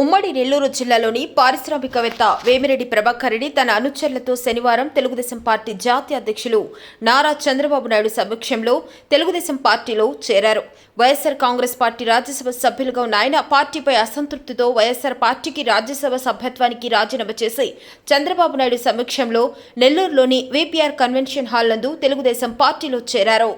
ఉమ్మడి నెల్లూరు జిల్లాలోని పారిశ్రామికవేత్త వేమిరెడ్డి ప్రభాకర్ రెడ్డి తన అనుచరులతో శనివారం తెలుగుదేశం పార్టీ జాతీయ అధ్యక్షులు నారా చంద్రబాబు నాయుడు సమక్షంలో తెలుగుదేశం పార్టీలో చేరారు. వైఎస్సార్ కాంగ్రెస్ పార్టీ రాజ్యసభ సభ్యులుగా ఉన్న ఆయన పార్టీపై అసంతృప్తితో వైఎస్సార్ పార్టీకి రాజ్యసభ సభ్యత్వానికి రాజీనామా చేసి చంద్రబాబు నాయుడు సమక్షంలో నెల్లూరులోని విపిఆర్ కన్వెన్షన్ హాల్ నందు తెలుగుదేశం పార్టీలో చేరారు.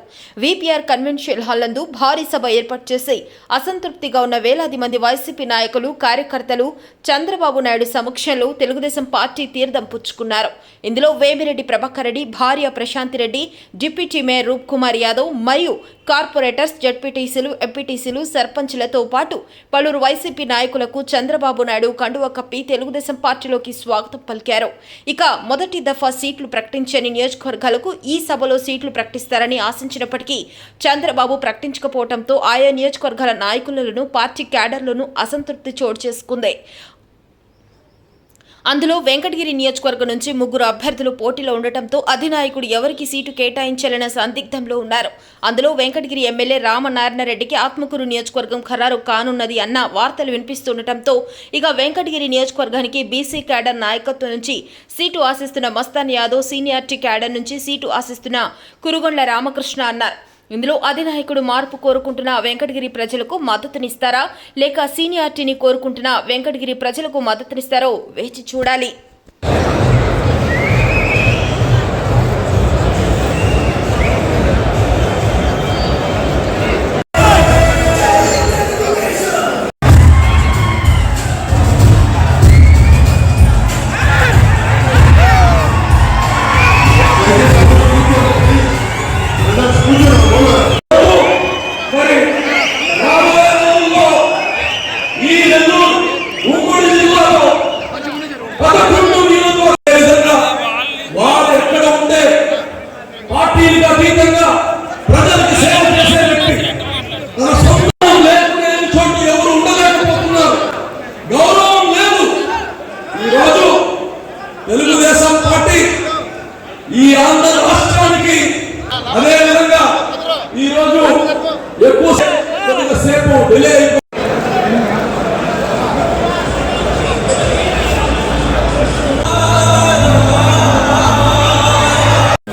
విపిఆర్ కన్వెన్షన్ హాల్ నందు భారీ సభ ఏర్పాటు చేసి అసంతృప్తిగా ఉన్న వేలాది మంది వైసీపీ నాయకులు కార్యకర్తలు చంద్రబాబు నాయుడు సమక్షంలో తెలుగుదేశం పార్టీ తీర్థం పుచ్చుకున్నారు. ఇందులో వేమిరెడ్డి ప్రభాకర్ రెడ్డి భార్య ప్రశాంతి రెడ్డి డిప్యూటీ మేయర్ రూప్ కుమార్ యాదవ్ మరియు కార్పొరేటర్స్ జడ్పీటీసీలు ఎంపీటీసీలు సర్పంచ్లతో పాటు పలువురు వైసీపీ నాయకులకు చంద్రబాబు నాయుడు కండువ కప్పి తెలుగుదేశం పార్టీలోకి స్వాగతం పలికారు. ఇక మొదటి దఫా సీట్లు ప్రకటించని నియోజకవర్గాలకు ఈ సభలో సీట్లు ప్రకటిస్తారని ఆశించినప్పటికీ చంద్రబాబు ప్రకటించకపోవడంతో ఆయా నియోజకవర్గాల నాయకులను పార్టీ క్యాడర్లను అసంతృప్తి చోటు చేసుకుంది. అందులో వెంకటగిరి నియోజకవర్గం నుంచి ముగ్గురు అభ్యర్థులు పోటీలో ఉండటంతో అధినాయకుడు ఎవరికి సీటు కేటాయించాలన్న సందిగ్ధంలో ఉన్నారు. అందులో వెంకటగిరి ఎమ్మెల్యే రామనారాయణరెడ్డికి ఆత్మకూరు నియోజకవర్గం ఖరారు కానున్నది అన్న వార్తలు వినిపిస్తుండటంతో ఇక వెంకటగిరి నియోజకవర్గానికి బీసీ క్యాడర్ నాయకత్వం నుంచి సీటు ఆశిస్తున్న మస్తాన్ యాదవ్ సీనియారిటీ క్యాడర్ నుంచి సీటు ఆశిస్తున్న కురుగొండ్ల రామకృష్ణ అన్నారు. ఇందులో అధినాయకుడు మార్పు కోరుకుంటున్న వెంకటగిరి ప్రజలకు మద్దతునిస్తారా? లేక సీనియారిటీని కోరుకుంటున్న వెంకటగిరి ప్రజలకు మద్దతునిస్తారో వేచి చూడాలి.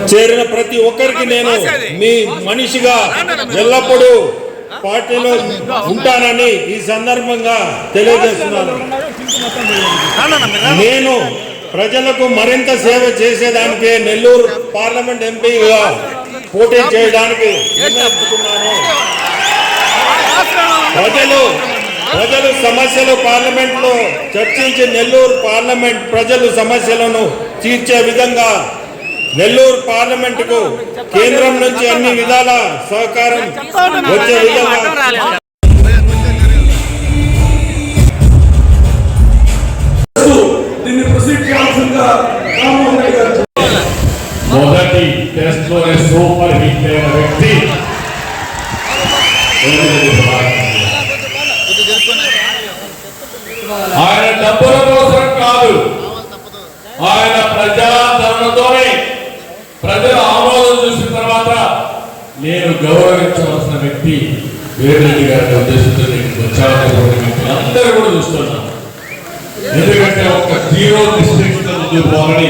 చేరిన ప్రతి ఒక్కరికి నేను మీ మనిషిగా ఎల్లప్పుడూ పార్టీలో ఉంటానని ఈ సందర్భంగా తెలియజేస్తున్నాను. నేను ప్రజలకు మరింత సేవ చేసేదానికి నెల్లూరు పార్లమెంట్ ఎంపీగా పోటీ చేయడానికి నిర్ణయించుకున్నాను ప్రజలు ప్రజలు సమస్యలు పార్లమెంట్లో చర్చించి నెల్లూరు పార్లమెంట్ ప్రజలు సమస్యలను తీర్చే విధంగా నెల్లూరు పార్లమెంట్కు కేంద్రం నుంచి అన్ని విధాల సహకారం వచ్చే విధంగా మొదటి టెస్ట్లోనే సూపర్ హిట్ అయిన వ్యక్తి. ఆయన డబ్బుల కోసం కాదు ఆయన ప్రజాదరణతోనే ప్రజల ఆమోదం చూసిన తర్వాత నేను గౌరవించవలసిన వ్యక్తి వేమిరెడ్డి గారి ఉద్దేశంతో నేను వచ్చానటువంటి వ్యక్తులు అందరూ కూడా చూస్తున్నాను ఎందుకంటే ఒక జీరో డిస్ట్రిక్ట్ ముందుకు పోవాలని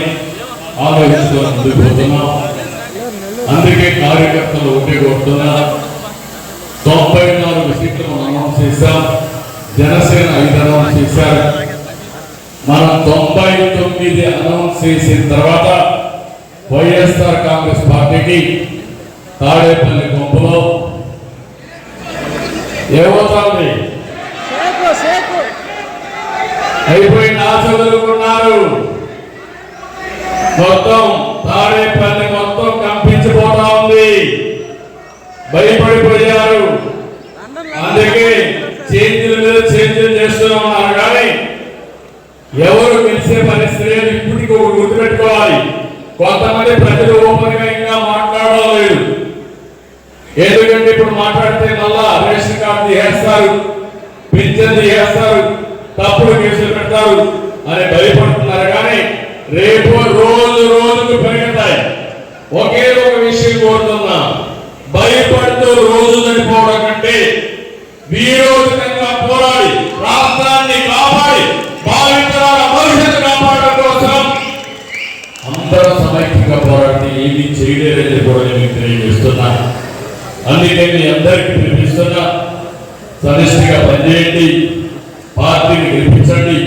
ఆలోచిస్తూ ముందుకు పోతున్నాం. అందుకే కార్యకర్తలు ఒకటి కొడుతున్నా తొంభై నాలుగు సీట్లు అనౌన్స్ చేశాం. జనసేన ఐదు అనౌన్స్ చేశారు. మనం తొంభై తొమ్మిది అనౌన్స్ చేసిన తర్వాత వైఎస్ఆర్ కాంగ్రెస్ పార్టీకి తాడేపల్లి గుంపులో ఏమవుతుంది అయిపోయిన ఆశ వదులుకున్నారు మొత్తం తాడేపల్లి మొత్తం కంపించిపోతా ఉంది. భయపడిపోయారు. అందుకే చేంజ్ల మీద చేంజ్లు చేస్తూ ఉన్నారు. కానీ ఎవరు గెలిచే పరిస్థితి ఇప్పటికి ఒకటి గుర్తుపెట్టుకోవాలి కొంతమంది ప్రజలు ఓపెన్గా ఇంకా మాట్లాడడం ఎందుకంటే ఇప్పుడు మాట్లాడితే మళ్ళా రేషన్ కార్డు వేస్తారు పింఛన్లు చేస్తారు తప్పుడు కేసులు పెడతారు అని భయపడుతున్నారు కానీ రేపు రోజు రోజుకు పెరుగుతాయి ఒకే ఒక విషయం కోరుతున్నా. భయపడుతూ రోజు చనిపోవడం కంటే వీరు పోరాడి రాష్ట్రాన్ని కాపాడి భావితరాల భవిష్యత్తు కాపాడడం కోసం అందరూ సమైక్యంగా ఇది చేయలేదని కూడా నేను తెలియజేస్తున్నా. అందుకే మీ అందరికీ పిలిపిస్తున్నా సమిష్టిగా పనిచేయండి పార్టీని గెలిపించండి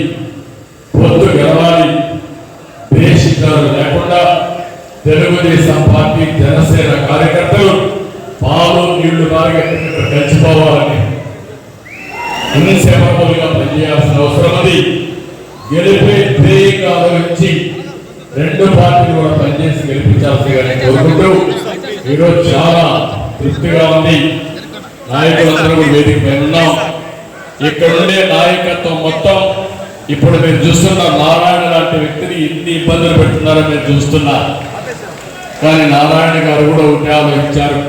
పొత్తు గెలవాలి దేశికాలు లేకుండా తెలుగుదేశం పార్టీ జనసేన కార్యకర్తలు పాలు నీళ్ళు కార్యకర్తలు కలిసిపోవాలని ఇన్సేపబుల్గా పనిచేయాల్సిన అవసరం ఉంది. గెలిపే ధ్యేయంగా ఆలోచించి రెండు పార్టీలు కూడా పనిచేసి గెలిపించాల్సిందని కోరుకుంటూ ఈరోజు చాలా తృప్తిగా ఉంది. నాయకులందరూ కూడా వేదిక ఉన్నాం. ఇక్కడ ఉండే నాయకత్వం మొత్తం ఇప్పుడు మీరు చూస్తున్న నారాయణ లాంటి వ్యక్తిని ఇన్ని ఇబ్బందులు పెడుతున్నారో మీరు చూస్తున్నారు కానీ నారాయణ గారు కూడా ఒకటి ఆలోచించారు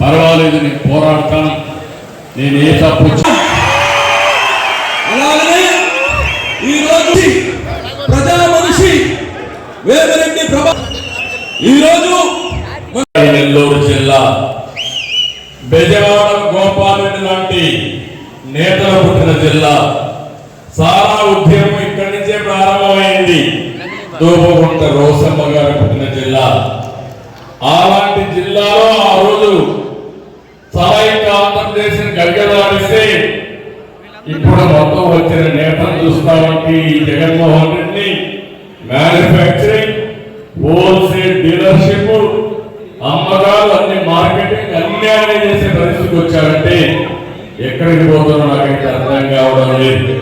పర్వాలేదు నేను పోరాడతాను. నేను ఏ తప్పు ప్రజా వేమిరెడ్డి ప్రభా ఈ రోజు నెల్లూరు జిల్లా బెజవాడ గోపాలరెడ్డి లాంటి నేతలు పుట్టిన జిల్లా. సారా ఉద్యమం ఇక్కడి నుంచే ప్రారంభమైంది. దూపగుంట రోసమ్మ గారు పుట్టిన జిల్లా. అలాంటి జిల్లాలో ఆ రోజు సమైక్య ఆంధ్రప్రదేశ్ గడిగలాడిస్తే ఇప్పుడు మొత్తం వచ్చిన నేతలు చూస్తామంటే ఈ Jaganmohan Reddy manufacturing wholesale dealership అమ్మకాలు అన్ని మార్కెటింగ్ అన్ని ఆయన చేసే పరిస్థితికి వచ్చారంటే ఎక్కడికి పోతున్నా నాకైతే అర్థం కావడం లేదు.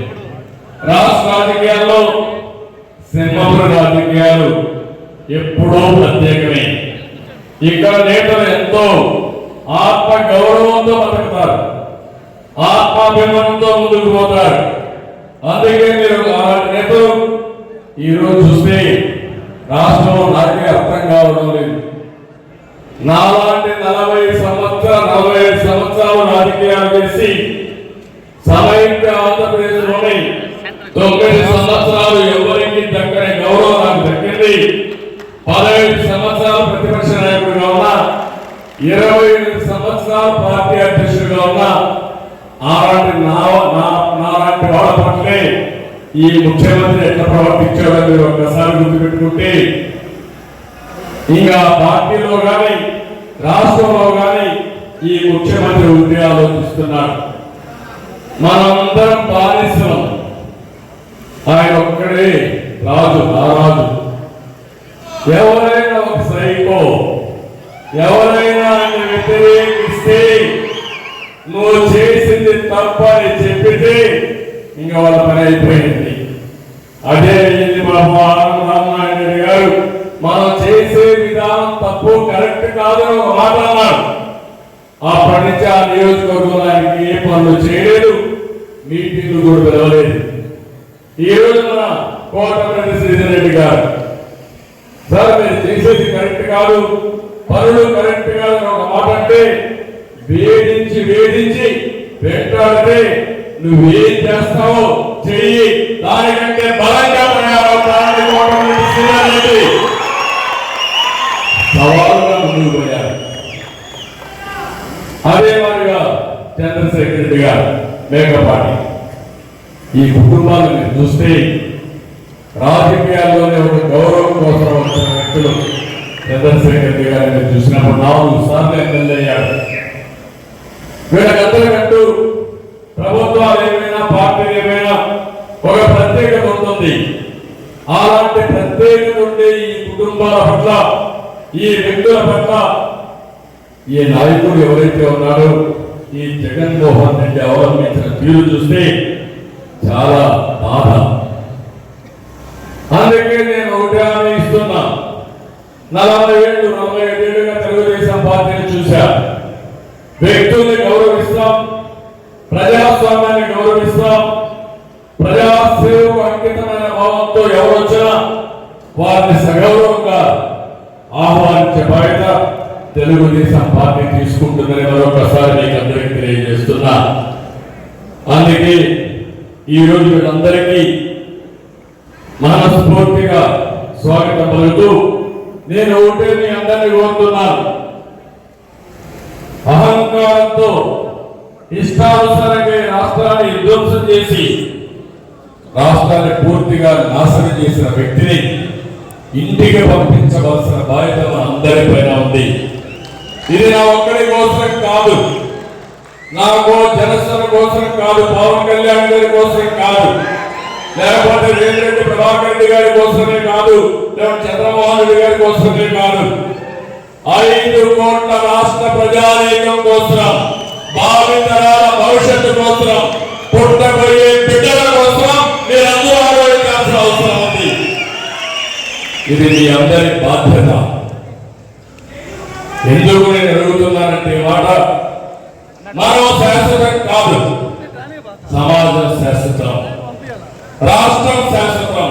రాష్ట్ర రాజకీయాల్లో సింహపుర రాజకీయాలు ఎప్పుడూ ప్రత్యేకమే. ఇక్కడ నేతలు ఎంతో ఆత్మ గౌరవంతో బతుకుతారు. ఆత్మాభిమానంతో ముందుకు పోతారు. అందుకే మీరు అలాంటి నేతలు ఈరోజు చూస్తే రాష్ట్రంలో నాకే అర్థం కావడం లేదు. నాలాంటి నలభై సంవత్సరాలు నలభై ఐదు సంవత్సరాలు రాజకీయాలు చేసి సమైక్య ఆంధ్రప్రదేశ్లోని తొమ్మిది సంవత్సరాలు ఎవరికి దక్కని గౌరవం నాకు దక్కింది. పదహైదు సంవత్సరాలు ప్రతిపక్ష నాయకుడిగా ఉన్నా ఇరవై ఎనిమిది సంవత్సరాలు పార్టీ అధ్యక్షుడిగా ఉన్నా అలాంటి నా నా- నాలాంటి వాళ్ళ పట్లే ఈ ముఖ్యమంత్రి ఎట్లా ప్రవర్తించాడో మీరు ఒక్కసారి గుర్తుపెట్టుకుంటే ఇంకా పార్టీలో కానీ రాష్ట్రంలో కానీ ఈ ముఖ్యమంత్రి ఉంటే ఆలోచిస్తున్నారు మనమందరం బాధిస్తున్నాం ఆయన ఒక్కడే రాజు రారాజు ఎవరైనా ఒక సైకో ఎవరైనా ఆయన వ్యతిరేకిస్తే నువ్వు చేసింది తప్పని చెప్పితే ఇంకా వాళ్ళ పని అయిపోయింది. అదే అయ్యింది బాబు ఆనంద రామాయణ గారు మనం చేసే విధానం తప్పు కరెక్ట్ కాదని ఒక మాట అన్నాడు. ఆ నుంచి ఆ నియోజకవర్గంలో ఆయనకి ఏ పనులు చేయలేదు మీటింగ్లు కూడా పిలవలేదు. ఈ రోజు మన కోటమిరెడ్డి శ్రీధర్ రెడ్డి గారు సార్ మీరు చేసేది కరెక్ట్ కాదు పనులు కరెక్ట్ కాదు ఒక మాట అంటే వేధించి వేధించి వెంటాడితే నువ్వేం చేస్తావో చెయ్యి. దానికంటే బలంగా తయారవుతానని సవాలుగా ముందుకు పోయారు. అదే మాదిరిగా చంద్రశేఖర్ రెడ్డి గారు మేకపాటి ఈ కుటుంబాలను మీరు చూస్తే రాజకీయాల్లోనే ఒక గౌరవం కోసం వచ్చిన వ్యక్తులు చంద్రశేఖర్ రెడ్డి గారిని చూసినప్పుడు నాలుగు సార్లు ఎమ్మెల్యే అయ్యారు. వీళ్ళకందరికంటూ ప్రభుత్వాలు ఏమైనా పార్టీలు ఏమైనా ఒక ప్రత్యేకత ఉంటుంది. అలాంటి ప్రత్యేకత ఉండే ఈ కుటుంబాల పట్ల ఈ వ్యక్తుల పట్ల ఈ నాయకుడు ఎవరైతే ఉన్నారో ఈ జగన్మోహన్ రెడ్డి అవలంబించిన తీరు చూస్తే చాలా బాధ. అందుకే నేను ఒకటే హామీ ఇస్తున్నా. నలభై ఏళ్ళు నలభై ఐదేళ్ళుగా తెలుగుదేశం పార్టీని చూశా. వ్యక్తుల్ని వారిని సగౌరవంగా ఆహ్వానించే బయట తెలుగుదేశం పార్టీ తీసుకుంటుందని మరొకసారి మీకు అందరికీ తెలియజేస్తున్నా. అందుకే ఈ రోజు వీళ్ళందరికీ మనస్ఫూర్తిగా స్వాగతం పలుకుతూ నేను ఒకటే మీ అందరినీ కోరుతున్నాను అహంకారంతో ఇష్టానుసారంగా రాష్ట్రాన్ని విధ్వంసం చేసి రాష్ట్రాన్ని పూర్తిగా నాశనం చేసిన వ్యక్తిని ఇంటికి పంపించవలసిన బాధ్యత అందరిపైన ఉంది. ఇది నా ఒక్కడి కోసం కాదు. నాకు జనసేన కోసం కాదు పవన్ కళ్యాణ్ గారి కోసం కాదు. లేకపోతే రేమిరెడ్డి ప్రభాకర్ రెడ్డి గారి కోసమే కాదు లేకపోతే చంద్రమోహన్ రెడ్డి గారి కోసమే కాదు. ఐదు కోట్ల రాష్ట్ర ప్రజానీకం కోసం భావితరాల భవిష్యత్తు కోసం పుట్టబోయే ఇది మీ అందరి బాధ్యత. ఎందుకు నేను అడుగుతున్నానంటే మాట? మనం శాశ్వతం కాదు. సమాజం శాశ్వతం. రాష్ట్రం శాశ్వతం.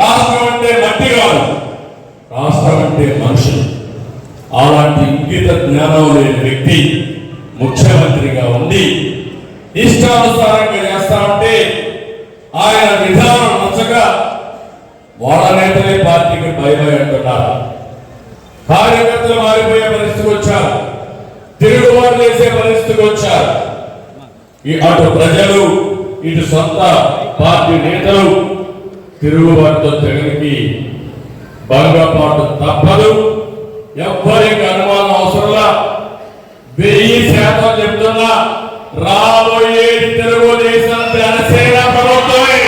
రాష్ట్రం అంటే మట్టి కాదు. రాష్ట్రం అంటే మనుషులు. అలాంటి ఇంగిత జ్ఞానం లేని వ్యక్తి ముఖ్యమంత్రిగా ఉండి ఇష్టానుసారంగా చేస్తా ఉంటే ఆయన విధానం నచ్చక వాళ్ళ నేతలే పార్టీకి భయమై అంటున్నారు. కార్యకర్తలు మారిపోయే పరిస్థితికి వచ్చారు. తిరుగుబాటు చేసే పరిస్థితికి వచ్చారు. ఈ అటు ప్రజలు ఇటు సొంత పార్టీ నేతలు తిరుగుబాటుతో జగన్కి భంగపాటు తప్పదు. ఎవ్వరికి అనుమానం అవసరంలా వెయ్యి శాతం చెప్తున్నా రాబోయే తెలుగుదేశం జనసేన ప్రభుత్వమే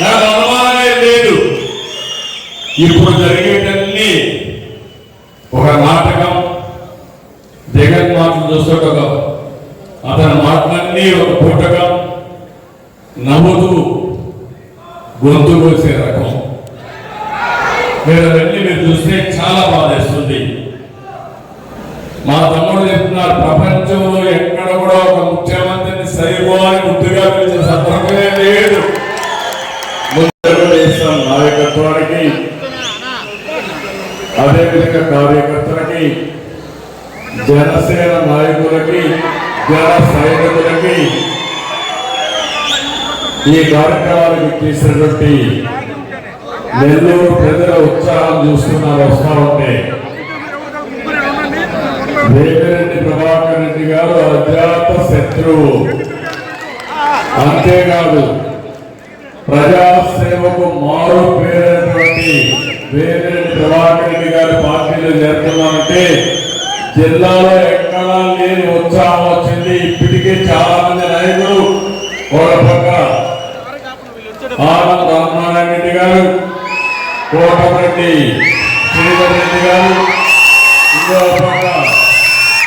నాకు అనుమానమే లేదు ఇప్పుడు జరిగేటన్ని ఒక నాటకం జగన్ మాటలు చూస్తుంటే అతని మాటలన్నీ ఒక పుట్టకం నవ్వుతూ గొంతు కోసే రకం. మీరు అవన్నీ మీరు చూస్తే చాలా బాధేస్తుంది. మా తమ్ముడు చెప్తున్నారు ప్రపంచంలో ఎక్కడ కూడా ఒక ముఖ్యమంత్రిని సరిపోని ముద్దుగా పిలిచిన సందర్భమే లేదు. కార్యకర్తలకి జనసేన నాయకులకి జన సైనికులకి ఈ కార్యక్రమానికి చేసినటువంటి నెల్లూరు ప్రజల ఉత్సాహం చూస్తున్నారు వస్తా ఉంటే. వేమిరెడ్డి ప్రభాకర్ రెడ్డి గారు అజాత శత్రువు. అంతేకాదు ప్రజాసేవకు మారు పేరైనటువంటి వేమిరెడ్డి ప్రభాకర్ రెడ్డి గారు పార్టీలో చేరుతున్నామంటే జిల్లాలో ఎక్కడా లేని ఉత్సాహం వచ్చింది. ఇప్పటికే చాలా మంది నాయకులు ఒక పక్క ఆనంద్ రామనారాయణ రెడ్డి గారు కోటమిరెడ్డి శ్రీధర్ రెడ్డి గారు ఇంకో పక్క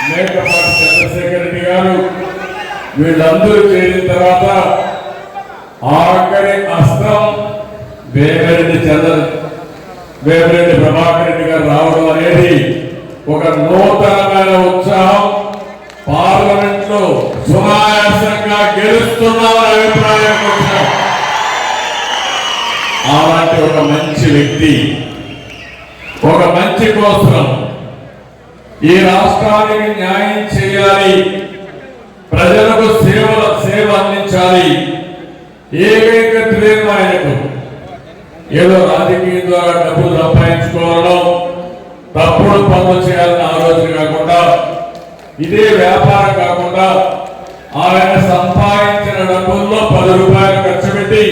మేకపాటి చంద్రశేఖర్ రెడ్డి గారు వీళ్ళందరూ చేరిన తర్వాత ఆఖరి అస్తం వేమిరెడ్డి చంద్ర వేమిరెడ్డి ప్రభాకర్ రెడ్డి గారు రావడం అనేది ఒక నూతనమైన ఉత్సాహం. పార్లమెంట్లో సునాయాసంగా గెలుస్తున్నామని అభిప్రాయం అలాంటి ఒక మంచి వ్యక్తి ఒక మంచి కోసం ఈ రాష్ట్రానికి న్యాయం చేయాలి. ప్రజలకు సేవ సేవ అందించాలి. ఏకైక ధ్యేయం ఆయనకు. ఏదో రాజకీయం ద్వారా డబ్బులు సంపాదించుకోవడం తప్పుడు పనులు చేయాలని ఆలోచన కాకుండా ఇదే వ్యాపారం కాకుండా ఆయన సంపాదించిన డబ్బుల్లో పది రూపాయలు ఖర్చు పెట్టి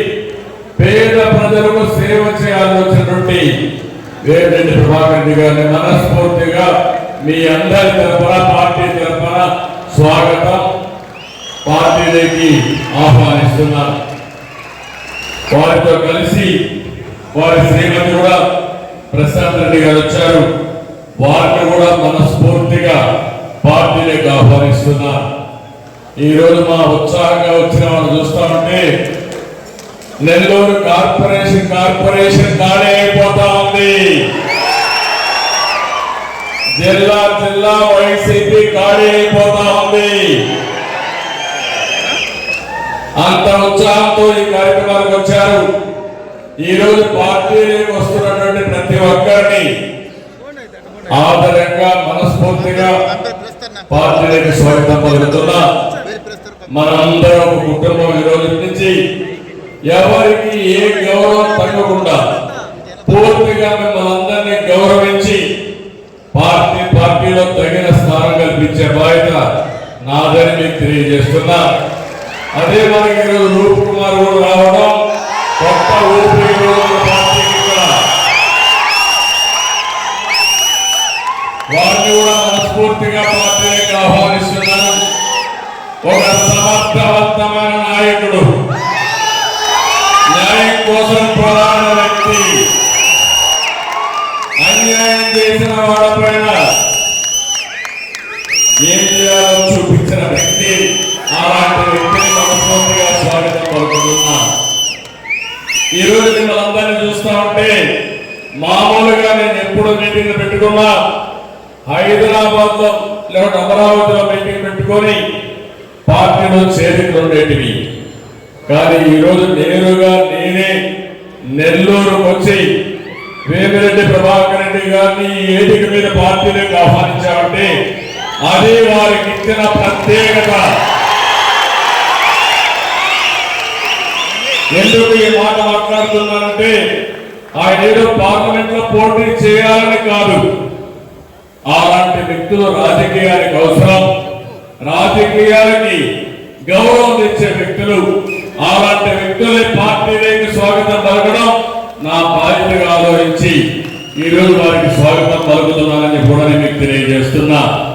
పేద ప్రజలకు సేవ చేయాలని వచ్చినటువంటి వేరెడ్డి ప్రభాకర్ రెడ్డి గారిని మనస్ఫూర్తిగా మీ అందరి తరఫున పార్టీ తరఫున స్వాగతం. పార్టీలోకి ఆహ్వానిస్తున్నారు వారితో కలిసి వారి శ్రీమతి కూడా ప్రశాంత్ రెడ్డి గారు వచ్చారు. వారిని కూడా మనస్ఫూర్తిగా పార్టీలకు ఆహ్వానిస్తున్నా. ఈ రోజు మా ఉత్సాహంగా వచ్చిన వాళ్ళు చూస్తా ఉంటే నెల్లూరు కార్పొరేషన్ కార్పొరేషన్ ఖాళీ అయిపోతా ఉంది. జిల్లా జిల్లా వైసీపీ ఖాళీ అయిపోతా ఉంది. అంత ఉత్సాహంతో ఈ కార్యక్రమానికి వచ్చారు. ఈ రోజు వస్తున్నటువంటి ప్రతి ఒక్కరిని ఆదరంగా మనస్ఫూర్తిగా పార్టీ స్వాగతం పలుకుతున్నా. మనందరం ఒక కుటుంబం ఈరోజు నుంచి ఎవరికి ఏ గౌరవం తగ్గకుండా పూర్తిగా మిమ్మల్ని అందరినీ గౌరవించి పార్టీ పార్టీలో తగిన స్థానం కల్పించే బాధ్యత నాదని మీకు తెలియజేస్తున్నా. అదే మనకి ఈరోజు రూప్ కుమార్ కూడా రావడం మనస్ఫూర్తిగా పార్టీకి ఆహ్వానిస్తున్నాను. ఒక సమర్థవంతమైన నాయకుడు. న్యాయం కోసం ప్రధాన వ్యక్తి. అన్యాయం చేసిన వాళ్ళపైన ఏం చేయాలో చూపించిన వ్యక్తి. అలాంటి వ్యక్తిని మనస్ఫూర్తిగా స్వాగతం పలుకుతున్నా. ఈరోజు రోజు మిమ్మల్ని అందరినీ చూస్తా ఉంటే మామూలుగా నేను ఎప్పుడు మీటింగ్ పెట్టుకున్నా. హైదరాబాద్లో లేకుంటే అమరావతిలో మీటింగ్ పెట్టుకొని పార్టీలో చేరికలు ఉండేటివి కానీ ఈరోజు నేరుగా నేనే నెల్లూరుకు వచ్చి వేమిరెడ్డి ప్రభాకర్ రెడ్డి గారిని ఈ మీద పార్టీలోకి ఆహ్వానించామంటే అది వారికి ఇచ్చిన ప్రత్యేకత. ఎందుకు ఈ మాట మాట్లాడుతున్నానంటే ఆయన ఏదో పార్లమెంట్లో పోటీ చేయాలని కాదు. అలాంటి వ్యక్తులు రాజకీయానికి అవసరం. రాజకీయాలకి గౌరవం తెచ్చే వ్యక్తులు అలాంటి వ్యక్తులే పార్టీలోకి స్వాగతం పలకడం నా బాధ్యతగా ఆలోచించి ఈ రోజు వారికి స్వాగతం పలుకుతున్నానని కూడా నేను మీకు తెలియజేస్తున్నా.